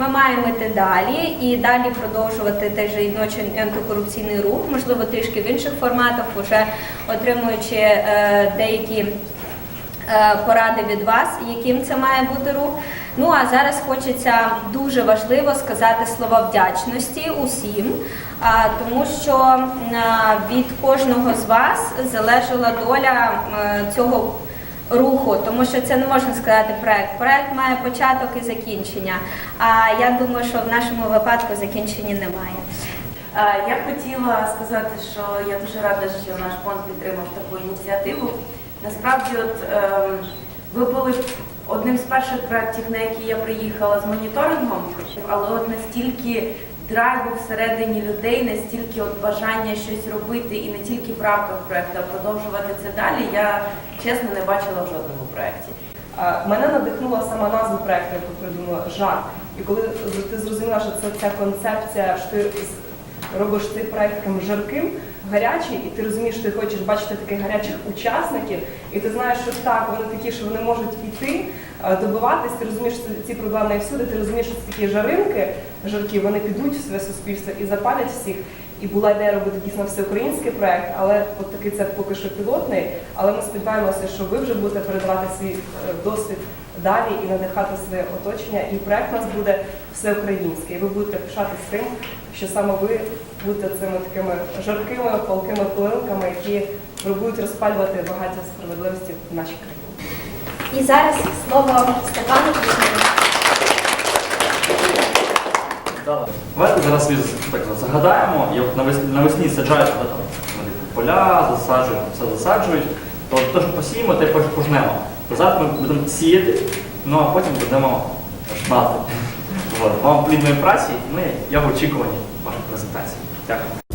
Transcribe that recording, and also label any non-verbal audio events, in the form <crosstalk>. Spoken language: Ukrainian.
Ми маємо йти далі і далі продовжувати же жіночий антикорупційний рух, можливо, трішки в інших форматах, уже отримуючи е, деякі е, поради від вас, яким це має бути рух. Ну а зараз хочеться дуже важливо сказати слова вдячності усім, тому що від кожного з вас залежала доля е, цього руху, тому що це не можна сказати проект. Проект має початок і закінчення. А я думаю, що в нашому випадку закінчення немає. Я хотіла сказати, що я дуже рада, що наш фонд підтримав таку ініціативу. Насправді, от ем, ви були одним з перших проєктів, на які я приїхала з моніторингом, але от настільки драйву всередині людей, настільки от бажання щось робити і не тільки в рамках проєкту, а продовжувати це далі, я чесно не бачила в жодному проєкті. Мене надихнула сама назва проекту, яку придумала жар. І коли ти зрозуміла, що це ця концепція, що ти робиш проект таким жарким, гарячий, і ти розумієш, що ти хочеш бачити таких гарячих учасників, і ти знаєш, що так, вони такі, що вони можуть іти, е, добиватись, ти розумієш, що ці проблеми всюди, ти розумієш, що це такі жаринки, жаркі, вони підуть в своє суспільство і запалять всіх. І була ідея робити дійсно всеукраїнський проект, але от такий це поки що пілотний. Але ми сподіваємося, що ви вже будете передавати свій е, досвід далі і надихати своє оточення. І проект у нас буде всеукраїнський. І ви будете пишатись тим, що саме ви будете цими такими жаркими, палкими пилинками, які пробують розпалювати багаття справедливості в нашій країні. І зараз слово Степану. Давайте зараз так загадаємо, і от навес- навесні саджають вони поля, засаджують, все засаджують. То те, що посіємо, те пожнемо. То зараз ми будемо сіяти, ну а потім будемо жнати. <laughs> Вам плідної праці, ну і я в очікуванні вашої презентації. Дякую.